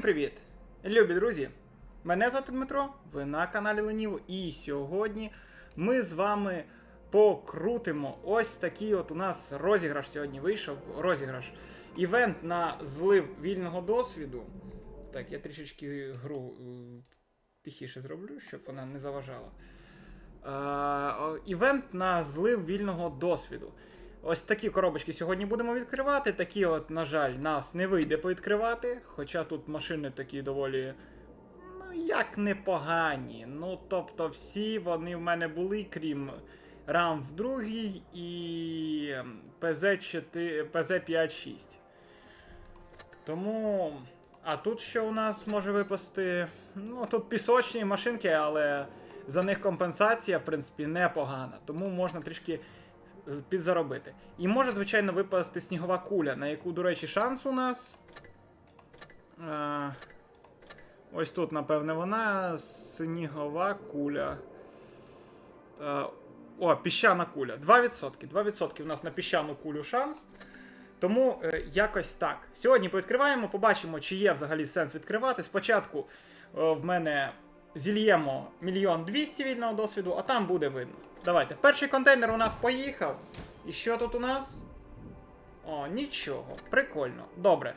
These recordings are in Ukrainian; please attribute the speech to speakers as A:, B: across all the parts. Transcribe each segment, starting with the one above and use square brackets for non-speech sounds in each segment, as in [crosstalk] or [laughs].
A: Всім привіт! Любі друзі! Мене звати Дмитро, ви на каналі Леніво, і сьогодні ми з вами покрутимо ось такий от у нас розіграш сьогодні вийшов. Розіграш. Івент на злив вільного досвіду. Так, я трішечки гру е, тихіше зроблю, щоб вона не заважала. Е, Івент на злив вільного досвіду. Ось такі коробочки сьогодні будемо відкривати. Такі, от, на жаль, нас не вийде повідкривати. Хоча тут машини такі доволі. Ну, як непогані. Ну, тобто, всі вони в мене були, крім RAM в другій і PZ4, PZ56. Тому. А тут що у нас може випасти? Ну, тут пісочні машинки, але за них компенсація, в принципі, непогана. Тому можна трішки підзаробити. І може, звичайно, випасти снігова куля, на яку, до речі, шанс у нас. Е, ось тут, напевне, вона. Снігова куля. Е, о, піщана куля. 2%. 2% у нас на піщану кулю шанс. Тому е, якось так. Сьогодні повідкриваємо, побачимо, чи є взагалі сенс відкривати. Спочатку е, в мене зільємо мільйон двісті вільного досвіду, а там буде видно. Давайте. Перший контейнер у нас поїхав. І що тут у нас? О, нічого. Прикольно. Добре.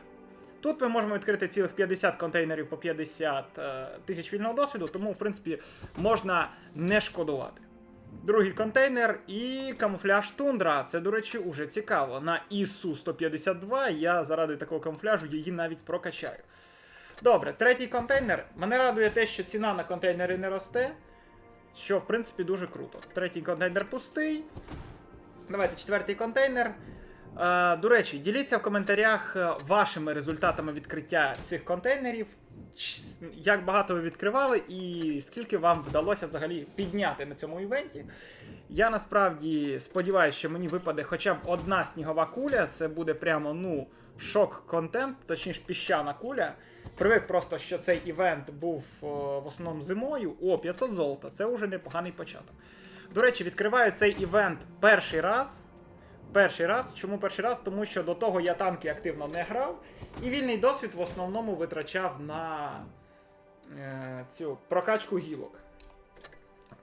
A: Тут ми можемо відкрити цілих 50 контейнерів по 50 е, тисяч вільного досвіду, тому, в принципі, можна не шкодувати. Другий контейнер і камуфляж тундра. Це, до речі, уже цікаво. На ІСУ 152 я заради такого камуфляжу її навіть прокачаю. Добре, третій контейнер. Мене радує те, що ціна на контейнери не росте. Що, в принципі, дуже круто. Третій контейнер пустий. Давайте четвертий контейнер. Е, до речі, діліться в коментарях е, вашими результатами відкриття цих контейнерів. Як багато ви відкривали і скільки вам вдалося взагалі підняти на цьому івенті. Я насправді сподіваюся, що мені випаде хоча б одна снігова куля. Це буде прямо ну шок-контент, точніше піщана куля. Привик просто, що цей івент був о, в основному зимою. О, 500 золота. Це вже непоганий початок. До речі, відкриваю цей івент перший раз. Перший раз. Чому перший раз? Тому що до того я танки активно не грав, і вільний досвід в основному витрачав на е, цю прокачку гілок.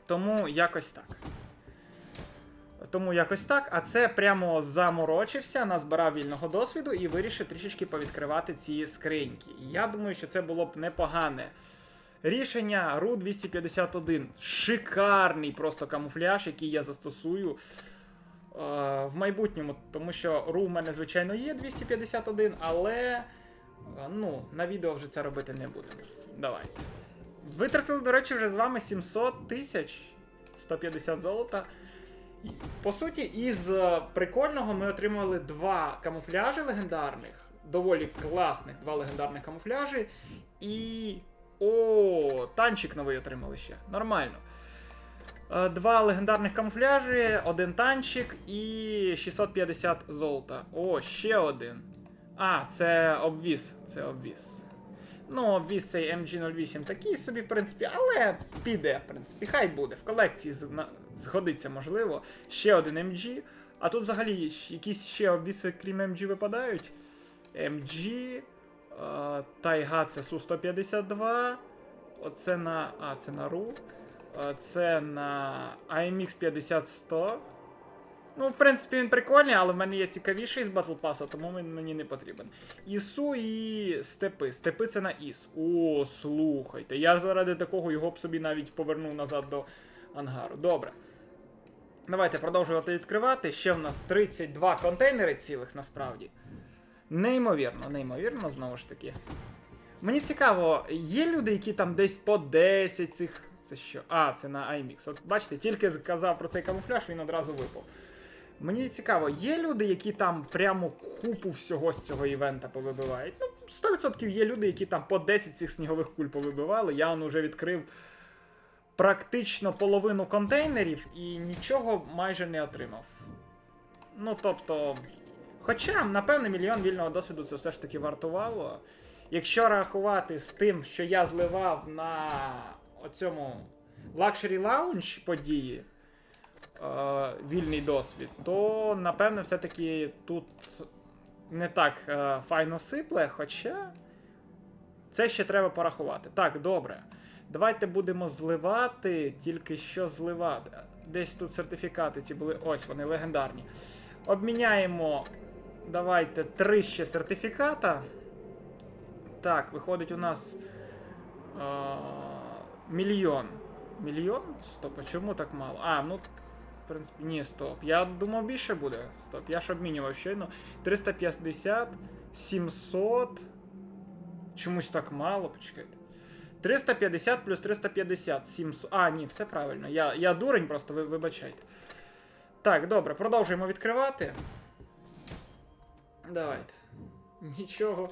A: Тому якось так. Тому якось так. А це прямо заморочився, назбирав вільного досвіду і вирішив трішечки повідкривати ці скриньки. Я думаю, що це було б непогане. Рішення RU 251. Шикарний просто камуфляж, який я застосую е, в майбутньому, тому що RU в мене, звичайно, є 251, але е, ну, на відео вже це робити не будемо. Давайте. Витратили, до речі, вже з вами 700 тисяч 150 золота. По суті, із е, прикольного ми отримали два камуфляжі легендарних, доволі класних два легендарних камуфляжі. І. О, танчик новий отримали ще. Нормально. Е, Два легендарних камуфляжі, один танчик і 650 золота. О, ще один. А, це обвіз. Це обвіз. Ну, обвіз цей MG08 такий собі, в принципі, але піде, в принципі, хай буде. В колекції згодиться, можливо. Ще один MG. А тут взагалі якісь ще обвіси, крім MG, випадають. MG. Тайга це Су-152. Оце на. А, це на е, Це на AMX 50-100. Ну, в принципі, він прикольний, але в мене є цікавіший з Battle Pass, тому він мені не потрібен. Ісу і степи. Степи це на Іс. О, слухайте. Я заради такого його б собі навіть повернув назад до ангару. Добре. Давайте продовжувати відкривати. Ще в нас 32 контейнери цілих насправді. Неймовірно, неймовірно, знову ж таки. Мені цікаво, є люди, які там десь по 10 цих. Це що? А, це на IMX. От бачите, тільки сказав про цей камуфляж, він одразу випав. Мені цікаво, є люди, які там прямо купу всього з цього івента повибивають. Ну, 100% є люди, які там по 10 цих снігових куль повибивали. Я он уже відкрив практично половину контейнерів і нічого майже не отримав. Ну, тобто. Хоча, напевне, мільйон вільного досвіду це все ж таки вартувало. Якщо рахувати з тим, що я зливав на оцьому Luxury Lounge події, вільний досвід, то напевне все-таки тут не так е, файно сипле, хоча. Це ще треба порахувати. Так, добре. Давайте будемо зливати, тільки що зливати. Десь тут сертифікати ці були. Ось вони легендарні. Обміняємо. Давайте три ще сертифіката. Так, виходить у нас. А, мільйон. Мільйон? Стоп, а чому так мало? А, ну. Принципі, ні, стоп. Я думав більше буде. Стоп, я ж обмінював щойно. 350, 700. Чомусь так мало, почекайте. 350 плюс 350, 700. А, ні, все правильно. Я, я дурень, просто ви вибачайте. Так, добре, продовжуємо відкривати. Давайте. Нічого.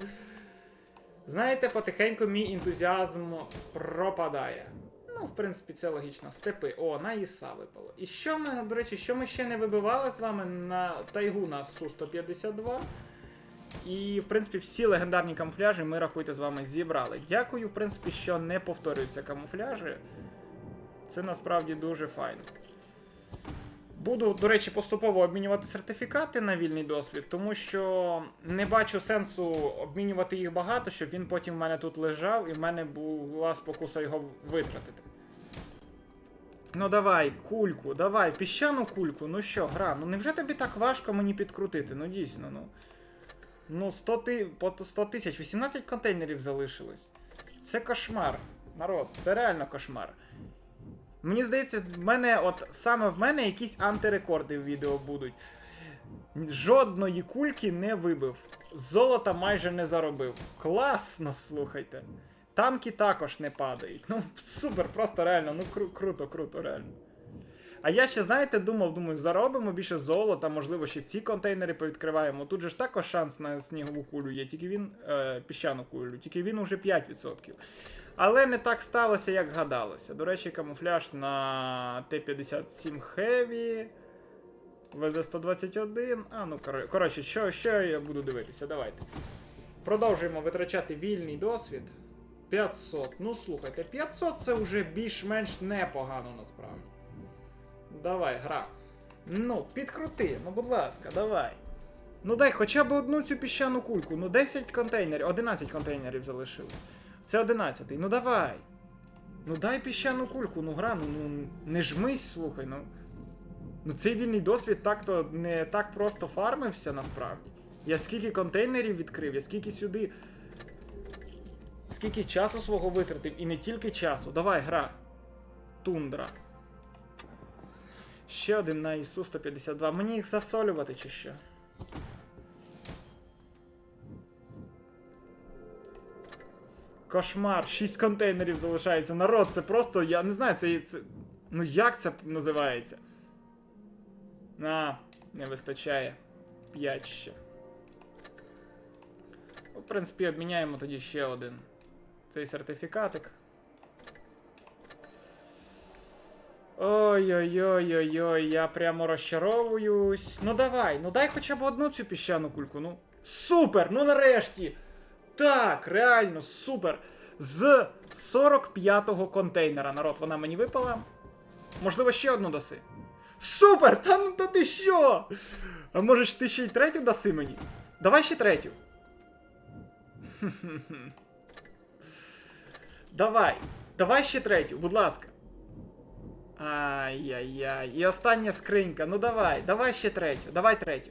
A: Знаєте, потихеньку мій ентузіазм пропадає. Ну, в принципі, це логічно. Степи. О, на Іса випало. І що ми, до речі, що ми ще не вибивали з вами на тайгу на Су-152. І, в принципі, всі легендарні камуфляжі ми, рахуйте, з вами зібрали. Дякую, в принципі, що не повторюються камуфляжі. Це насправді дуже файно. Буду, до речі, поступово обмінювати сертифікати на вільний досвід, тому що не бачу сенсу обмінювати їх багато, щоб він потім в мене тут лежав і в мене була спокуса його витратити. Ну давай, кульку, давай, піщану кульку. Ну що, гра, ну невже тобі так важко мені підкрутити? Ну дійсно, ну. Ну, 100 ти... по 100 тисяч, 18 контейнерів залишилось. Це кошмар. Народ, це реально кошмар. Мені здається, в мене, от саме в мене якісь антирекорди в відео будуть. Жодної кульки не вибив. Золота майже не заробив. Класно, слухайте. Танки також не падають. Ну, супер, просто реально, ну кру- круто, круто, реально. А я ще, знаєте, думав, думаю, заробимо більше золота, можливо, ще ці контейнери повідкриваємо. Тут же ж також шанс на снігову кулю є, тільки він. Е, піщану кулю, тільки він уже 5%. Але не так сталося, як гадалося. До речі, камуфляж на Т-57 Heavy. ВЗ-121. А, ну кор- коротше, що, що я буду дивитися? Давайте. Продовжуємо витрачати вільний досвід. 500. Ну слухайте, 500 це вже більш-менш непогано насправді. Давай, гра. Ну, підкрути, ну будь ласка, давай. Ну дай хоча б одну цю піщану кульку. Ну 10 контейнерів, 11 контейнерів залишилось. Це 11. Ну давай. Ну дай піщану кульку, ну гра, ну, ну не жмись, слухай, ну. Ну цей вільний досвід так-то не так просто фармився насправді. Я скільки контейнерів відкрив, я скільки сюди. Скільки часу свого витратив, і не тільки часу. Давай, гра. Тундра. Ще один на ісу 152. Мені їх засолювати чи що? Кошмар, 6 контейнерів залишається. Народ, це просто, я не знаю, це. це ну як це називається? А, не вистачає. 5 ще. Ну, В принципі, обміняємо тоді ще один. Цей сертифікатик. Ой-ой-ой-ой-ой, я прямо розчаровуюсь. Ну давай, ну дай хоча б одну цю піщану кульку. Ну. Супер! Ну нарешті! Так, реально, супер! З 45-го контейнера, народ, вона мені випала. Можливо, ще одну даси. Супер! Та ну та ти що? А може ж ти ще й третю даси мені? Давай ще третю. [laughs] Давай, давай ще третю, будь ласка. Ай-яй-яй. І остання скринька. Ну давай, давай ще третю. Давай третю.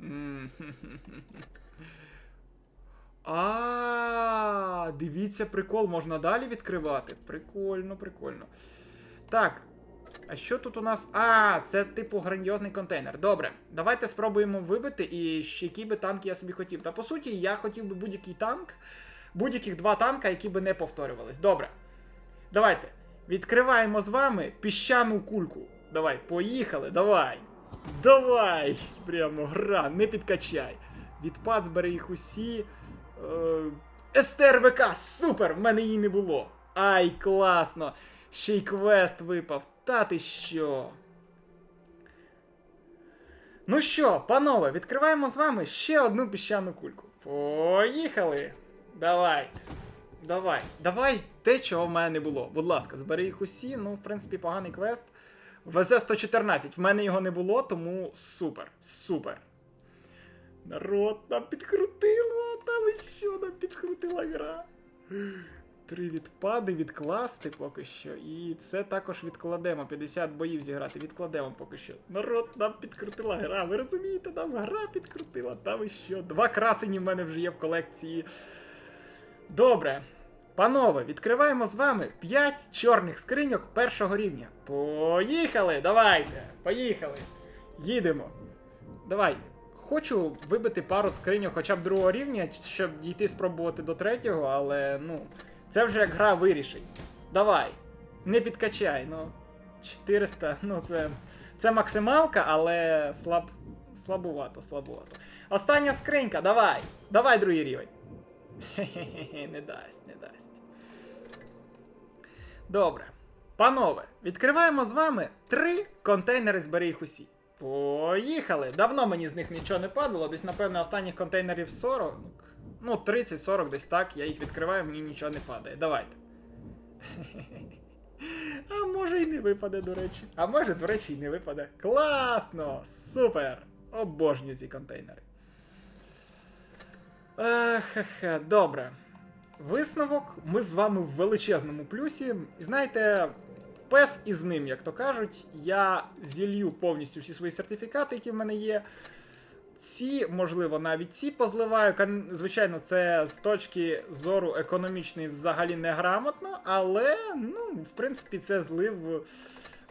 A: [laughs] А, дивіться, прикол, можна далі відкривати. Прикольно, прикольно. Так. А що тут у нас? А, це типу грандіозний контейнер. Добре, давайте спробуємо вибити і які би танки я собі хотів. Та по суті, я хотів би будь-який танк, будь-яких два танка, які би не повторювались. Добре. Давайте. Відкриваємо з вами піщану кульку. Давай, поїхали, давай. Давай! Прямо гра, не підкачай. Відпад збери їх усі. Е, СТРВК, супер! В мене її не було. Ай, класно! Ще й квест випав. Та ти що? Ну що, панове, відкриваємо з вами ще одну піщану кульку. Поїхали! Давай. Давай, давай те, чого в мене не було. Будь ласка, збери їх усі. Ну, в принципі, поганий квест. ВЗ-114. В мене його не було, тому супер. Супер. Народ, нам підкрутило, там що нам підкрутила гра. Три відпади відкласти поки що. І це також відкладемо. 50 боїв зіграти, відкладемо поки що. Народ, нам підкрутила гра. Ви розумієте, нам гра підкрутила, там і що. Два красені в мене вже є в колекції. Добре. Панове, відкриваємо з вами 5 чорних скриньок першого рівня. Поїхали! Давайте! Поїхали! Їдемо. Давай. Хочу вибити пару скриньок хоча б другого рівня, щоб дійти спробувати до третього, але ну. Це вже як гра вирішить. Давай. Не підкачай, ну. 400, ну це. Це максималка, але слаб. Слабувато, слабувато. Остання скринька, давай! Давай другий рівень. Хе-хе-хе, не дасть, не дасть. Добре. Панове, відкриваємо з вами три контейнери збери їх усі. Поїхали! Давно мені з них нічого не падало, десь, напевно, останніх контейнерів 40. Ну, 30-40 десь так, я їх відкриваю, мені нічого не падає. Давайте. [laughs] А може і не випаде, до речі. А може, до речі, і не випаде. Класно! Супер! Обожнюю ці контейнери. Ех, добре. Висновок, ми з вами в величезному плюсі. І знаєте, пес із ним, як то кажуть, я зілью повністю всі свої сертифікати, які в мене є. Ці, можливо, навіть ці позливаю. Звичайно, це з точки зору економічної взагалі неграмотно, але, ну, в принципі, це злив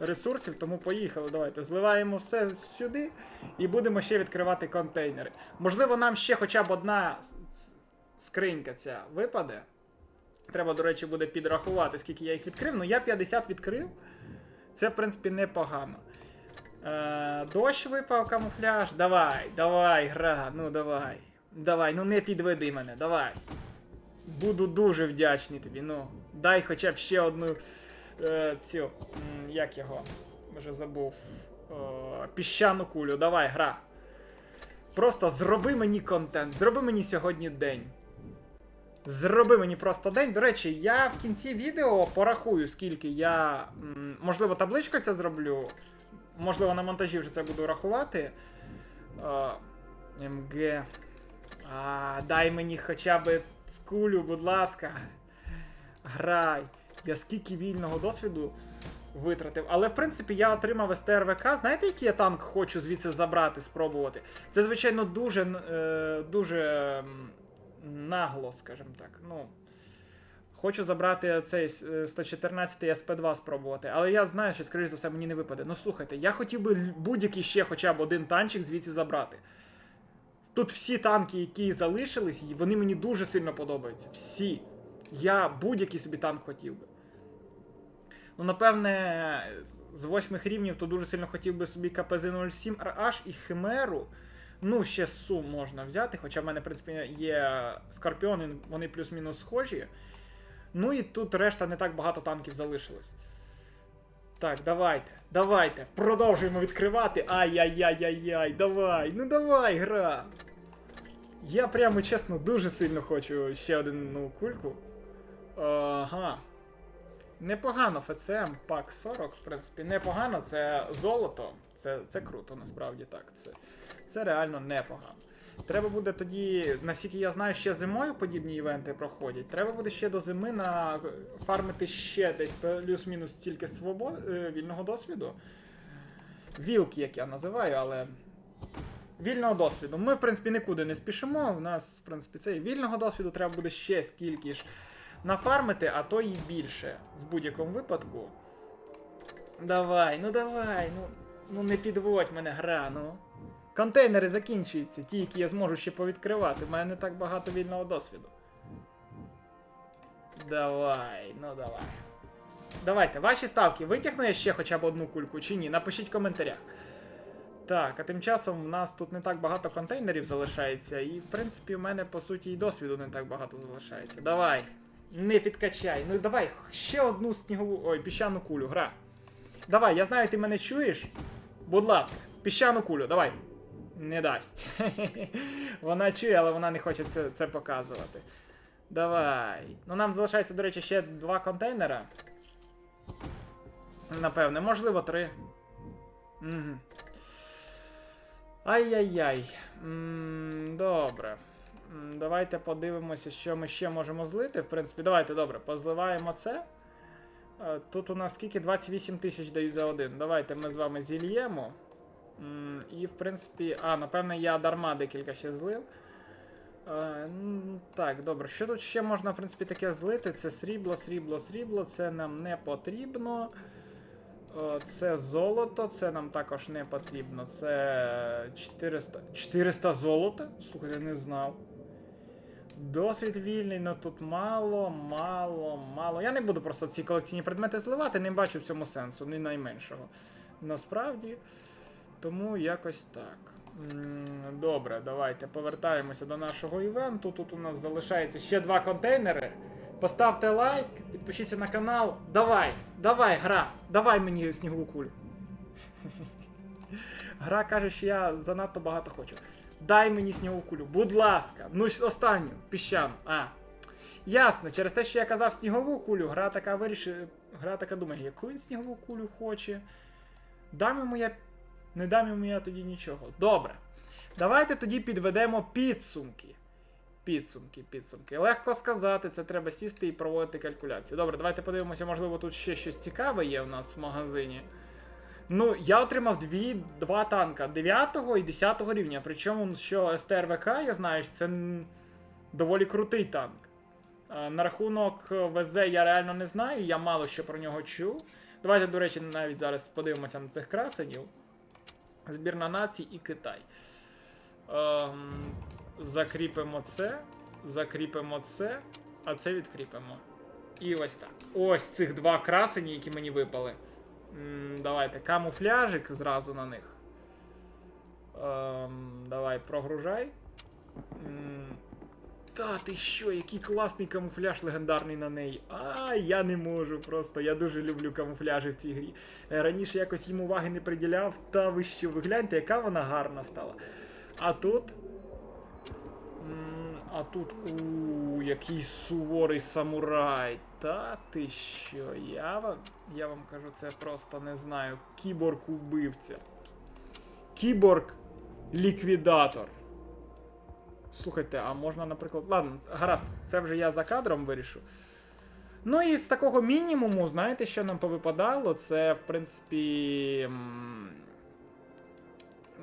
A: ресурсів, тому поїхали. Давайте зливаємо все сюди і будемо ще відкривати контейнери. Можливо, нам ще хоча б одна скринька ця випаде. Треба, до речі, буде підрахувати, скільки я їх відкрив. Ну, я 50 відкрив. Це, в принципі, непогано. Е, дощ випав камуфляж. Давай, давай, гра, ну давай. Давай, ну не підведи мене, давай. Буду дуже вдячний тобі. Ну, дай хоча б ще одну е, цю. Як його? Вже забув. Е, піщану кулю. Давай, гра. Просто зроби мені контент, зроби мені сьогодні день. Зроби мені просто день. До речі, я в кінці відео порахую, скільки я. Можливо, табличку це зроблю. Можливо, на монтажі вже це буду рахувати. Е, МГ. А, дай мені хоча б скулю, будь ласка. Грай. Я скільки вільного досвіду витратив. Але в принципі я отримав СТРВК. Знаєте, який я танк хочу звідси забрати, спробувати? Це, звичайно, дуже, е, дуже нагло, скажімо так. Ну. Хочу забрати цей е, 114 СП2 спробувати, але я знаю, що, скоріш за все, мені не випаде. Ну слухайте, я хотів би будь-який ще хоча б один танчик звідси забрати. Тут всі танки, які залишились, вони мені дуже сильно подобаються. Всі. Я будь-який собі танк хотів би. Ну, напевне, з восьмих рівнів то дуже сильно хотів би собі КПЗ-07 RH і Химеру. Ну, ще Сум можна взяти, хоча в мене, в принципі, є Скорпіони, вони плюс-мінус схожі. Ну і тут решта не так багато танків залишилось. Так, давайте, давайте. Продовжуємо відкривати. Ай-яй-яй-яй-яй, давай, ну давай, гра. Я прямо чесно дуже сильно хочу ще одну кульку. Ага. Непогано ФЦМ, пак 40, в принципі, непогано, це золото. Це, це круто, насправді так. Це, це реально непогано. Треба буде тоді, наскільки я знаю, ще зимою подібні івенти проходять. Треба буде ще до зими на фармити ще десь плюс-мінус стільки свобод... е, вільного досвіду. Вілки, як я називаю, але. Вільного досвіду. Ми, в принципі, нікуди не спішимо. У нас, в принципі, цей вільного досвіду треба буде ще скільки ж нафармити, а то і більше в будь-якому випадку. Давай, ну давай, ну, ну не підводь мене гра, ну. Контейнери закінчуються, ті, які я зможу ще повідкривати. У мене не так багато вільного досвіду. Давай, ну давай. Давайте, ваші ставки. Витягну я ще хоча б одну кульку чи ні? Напишіть в коментарях. Так, а тим часом в нас тут не так багато контейнерів залишається, і в принципі в мене по суті і досвіду не так багато залишається. Давай. Не підкачай. Ну давай, ще одну снігову. Ой, піщану кулю, гра. Давай, я знаю, ти мене чуєш. Будь ласка, піщану кулю, давай. Не дасть. [laughs] вона чує, але вона не хоче це, це показувати. Давай. Ну нам залишається, до речі, ще два контейнера. Напевне, можливо, три. Угу. Ай-яй-яй. Добре. Давайте подивимося, що ми ще можемо злити. В принципі, давайте добре, позливаємо це. Е, Тут у нас скільки? 28 тисяч дають за один. Давайте ми з вами зільємо. І, в принципі. А, напевне, я дарма декілька ще злив. Е, Так, добре. Що тут ще можна, в принципі, таке злити? Це срібло, срібло, срібло. Це нам не потрібно. Е, Це золото, це нам також не потрібно. Це 400. 400 золота? Слухайте, не знав. Досвід вільний, ну тут мало, мало, мало. Я не буду просто ці колекційні предмети зливати, не бачу в цьому сенсу, ні найменшого. Насправді. Тому якось так. Добре, давайте повертаємося до нашого івенту. Тут у нас залишається ще два контейнери. Поставте лайк, підпишіться на канал. Давай, давай, гра, давай мені снігову кулю. [laughs] Гра каже, що я занадто багато хочу. Дай мені снігову будь ласка. Ну, останню, піщану. А. Ясно, через те, що я казав снігову кулю, гра така вирішила. Гра така думає, яку він снігову кулю хоче. Дам йому я. Не дам йому я тоді нічого. Добре. Давайте тоді підведемо підсумки. Підсумки, підсумки. Легко сказати, це треба сісти і проводити калькуляції. Добре, давайте подивимося, можливо, тут ще щось цікаве є у нас в магазині. Ну, я отримав дві, два танка 9 і 10 рівня. Причому, що СТРВК, я знаю, це доволі крутий танк. Е, На рахунок ВЗ я реально не знаю, я мало що про нього чув. Давайте, до речі, навіть зараз подивимося на цих красенів. Збірна націй і Китай. Ем, закріпимо це, закріпимо це, а це відкріпимо. І ось так. Ось цих два красені, які мені випали. Давайте камуфляжик зразу на них. Ем, давай, прогружай. М, Та ти що, який класний камуфляж легендарний на неї. А, я не можу просто. Я дуже люблю камуфляжі в цій грі. Е, Раніше якось їм уваги не приділяв. Та ви що, ви гляньте, яка вона гарна стала. А тут. М, А тут. у який суворий самурай. Та ти що? Я вам, я вам кажу, це просто не знаю. Кіборг-убивця. Кіборг-ліквідатор. Слухайте, а можна, наприклад. Ладно, гаразд, це вже я за кадром вирішу. Ну і з такого мінімуму, знаєте, що нам повипадало? Це, в принципі.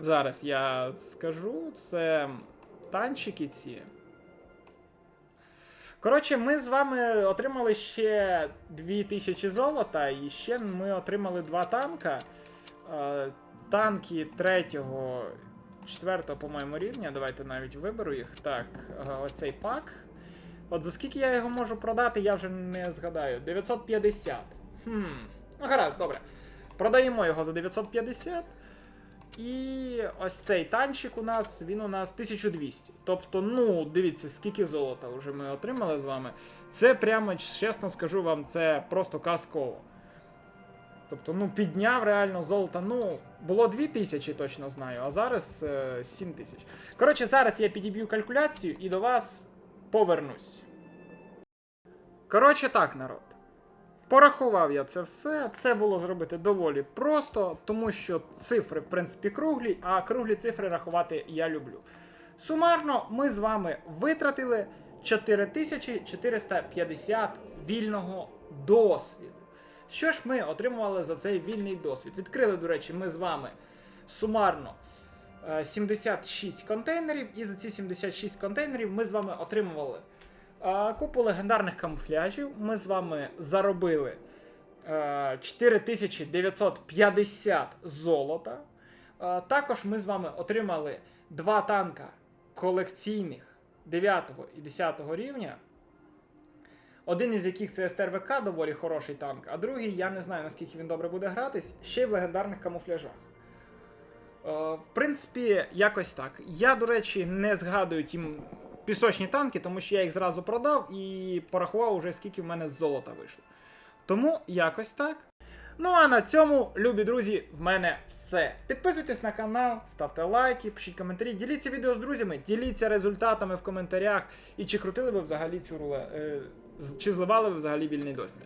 A: Зараз я скажу. Це танчики ці. Коротше, ми з вами отримали ще 2000 золота, і ще ми отримали два танка. Е, Танки третього, четвертого, по-моєму, рівня. Давайте навіть виберу їх. Так, е, ось цей пак. От за скільки я його можу продати, я вже не згадаю. 950. Хм. Ну, гаразд, добре. Продаємо його за 950. І ось цей танчик у нас, він у нас 1200. Тобто, ну, дивіться, скільки золота вже ми отримали з вами. Це прямо, чесно скажу вам, це просто казково. Тобто, ну, підняв реально золото. Ну, було 2000, точно знаю, а зараз е, 7000. Коротше, зараз я підіб'ю калькуляцію і до вас повернусь. Коротше, так, народ. Порахував я це все. Це було зробити доволі просто, тому що цифри, в принципі, круглі, а круглі цифри рахувати я люблю. Сумарно, ми з вами витратили 4450 вільного досвіду. Що ж ми отримували за цей вільний досвід? Відкрили, до речі, ми з вами сумарно е, 76 контейнерів, і за ці 76 контейнерів ми з вами отримували е, купу легендарних камуфляжів. Ми з вами заробили е, 4950 золота. Е, Також ми з вами отримали два танка колекційних 9 і 10 рівня. Один із яких це СТРВК, доволі хороший танк, а другий я не знаю наскільки він добре буде гратись, ще й в легендарних камуфляжах. Е, в принципі, якось так. Я, до речі, не згадую ті м- пісочні танки, тому що я їх зразу продав і порахував уже скільки в мене золота вийшло. Тому якось так. Ну а на цьому, любі друзі, в мене все. Підписуйтесь на канал, ставте лайки, пишіть коментарі, діліться відео з друзями, діліться результатами в коментарях. І чи крутили ви взагалі цю руле, е, чи зливали ви взагалі вільний досвід.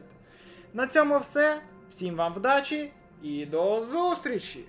A: На цьому все. Всім вам вдачі і до зустрічі!